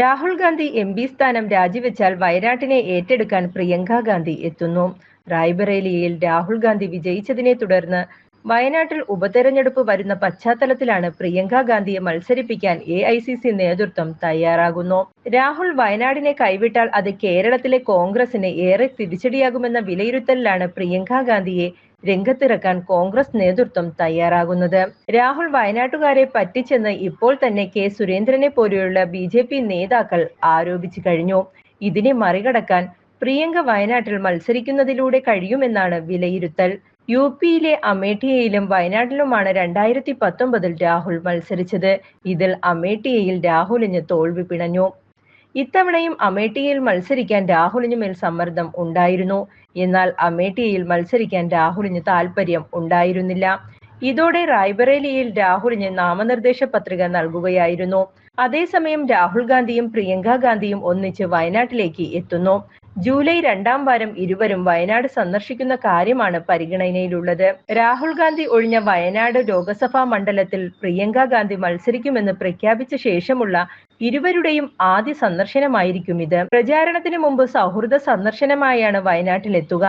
Rahul Gandhi M P സ്ഥാനം രാജിവെച്ചാൽ വയനാട്ടിനെ ഏറ്റെടുക്കാൻ പ്രിയങ്ക ഗാന്ധി എത്തുന്നു. റായ്ബറേലിയിൽ രാഹുൽ ഗാന്ധി വിജയിച്ചതിനെ തുടർന്ന് വയനാട്ടിൽ ഉപതെരഞ്ഞെടുപ്പ് വരുന്ന പശ്ചാത്തലത്തിലാണ് പ്രിയങ്ക ഗാന്ധിയെ മത്സരിപ്പിക്കാൻ എ ഐ സി സി നേതൃത്വം തയ്യാറാകുന്നു. രാഹുൽ വയനാടിനെ കൈവിട്ടാൽ അത് കേരളത്തിലെ കോൺഗ്രസിന് ഏറെ തിരിച്ചടിയാകുമെന്ന വിലയിരുത്തലിലാണ് പ്രിയങ്ക ഗാന്ധിയെ രംഗത്തിറക്കാൻ കോൺഗ്രസ് നേതൃത്വം തയ്യാറാകുന്നത്. രാഹുൽ വയനാട്ടുകാരെ പറ്റിച്ചെന്ന് ഇപ്പോൾ തന്നെ കെ സുരേന്ദ്രനെ പോലെയുള്ള ബി നേതാക്കൾ ആരോപിച്ചു കഴിഞ്ഞു. ഇതിനെ മറികടക്കാൻ പ്രിയങ്ക വയനാട്ടിൽ മത്സരിക്കുന്നതിലൂടെ കഴിയുമെന്നാണ് വിലയിരുത്തൽ. യു പിയിലെ അമേഠിയയിലും വയനാട്ടിലുമാണ് രണ്ടായിരത്തി പത്തൊമ്പതിൽ രാഹുൽ മത്സരിച്ചത്. ഇതിൽ അമേഠിയയിൽ രാഹുലിന് തോൽവി പിണഞ്ഞു. ഇത്തവണയും അമേഠിയിൽ മത്സരിക്കാൻ രാഹുലിന് മേൽ സമ്മർദ്ദം ഉണ്ടായിരുന്നു. എന്നാൽ അമേഠിയിൽ മത്സരിക്കാൻ രാഹുലിന് താല്പര്യം ഉണ്ടായിരുന്നില്ല. ഇതോടെ റായ്ബറേലിയിൽ രാഹുലിന് നാമനിർദ്ദേശ പത്രിക നൽകുകയായിരുന്നു. അതേസമയം രാഹുൽ ഗാന്ധിയും പ്രിയങ്ക ഗാന്ധിയും ഒന്നിച്ച് വയനാട്ടിലേക്ക് എത്തുന്നു. ജൂലൈ രണ്ടാം വാരം ഇരുവരും വയനാട് സന്ദർശിക്കുന്ന കാര്യമാണ് പരിഗണനയിലുള്ളത്. രാഹുൽ ഗാന്ധി ഒഴിഞ്ഞ വയനാട് ലോകസഭാ മണ്ഡലത്തിൽ പ്രിയങ്ക ഗാന്ധി മത്സരിക്കുമെന്ന് പ്രഖ്യാപിച്ച ശേഷമുള്ള ഇരുവരുടെയും ആദ്യ സന്ദർശനമായിരിക്കും ഇത്. പ്രചാരണത്തിന് മുമ്പ് സൗഹൃദ സന്ദർശനമായാണ് വയനാട്ടിലെത്തുക.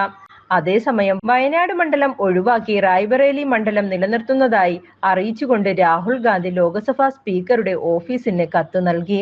അതേസമയം വയനാട് മണ്ഡലം ഒഴിവാക്കി റായ്ബറേലി മണ്ഡലം നിലനിർത്തുന്നതായി അറിയിച്ചുകൊണ്ട് രാഹുൽ ഗാന്ധി ലോക്സഭാ സ്പീക്കറുടെ ഓഫീസിന് കത്ത് നൽകി.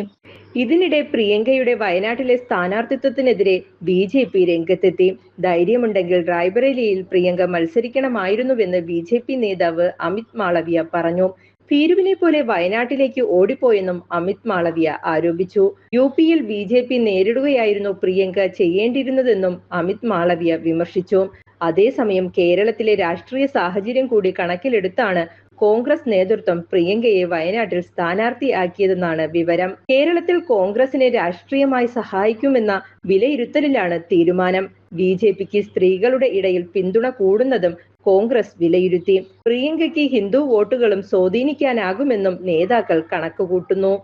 ഇതിനിടെ പ്രിയങ്കയുടെ വയനാട്ടിലെ സ്ഥാനാർത്ഥിത്വത്തിനെതിരെ ബി ജെ പി രംഗത്തെത്തി. ധൈര്യമുണ്ടെങ്കിൽ റായ്ബറേലിയിൽ പ്രിയങ്ക മത്സരിക്കണമായിരുന്നുവെന്ന് ബി ജെ പി നേതാവ് അമിത് മാളവിയ പറഞ്ഞു. ഭീരുവിനെ പോലെ വയനാട്ടിലേക്ക് ഓടിപ്പോയെന്നും അമിത് മാളവിയ ആരോപിച്ചു. യു പിയിൽ ബി ജെ പി നേരിടുകയായിരുന്നു പ്രിയങ്ക ചെയ്യേണ്ടിയിരുന്നതെന്നും അമിത് മാളവിയ വിമർശിച്ചു. അതേസമയം കേരളത്തിലെ രാഷ്ട്രീയ സാഹചര്യം കൂടി കണക്കിലെടുത്താണ് കോൺഗ്രസ് നേതൃത്വം പ്രിയങ്കയെ വയനാട്ടിൽ സ്ഥാനാർത്ഥിയാക്കിയതെന്നാണ് വിവരം. കേരളത്തിൽ കോൺഗ്രസിനെ രാഷ്ട്രീയമായി സഹായിക്കുമെന്ന വിലയിരുത്തലിലാണ് തീരുമാനം. ബി ജെ പിക്ക് സ്ത്രീകളുടെ ഇടയിൽ പിന്തുണ കൂടുന്നതും കോൺഗ്രസ് വിലയിരുത്തി. പ്രിയങ്കയ്ക്ക് ഹിന്ദു വോട്ടുകളും സ്വാധീനിക്കാനാകുമെന്നും നേതാക്കൾ കണക്കുകൂട്ടുന്നു.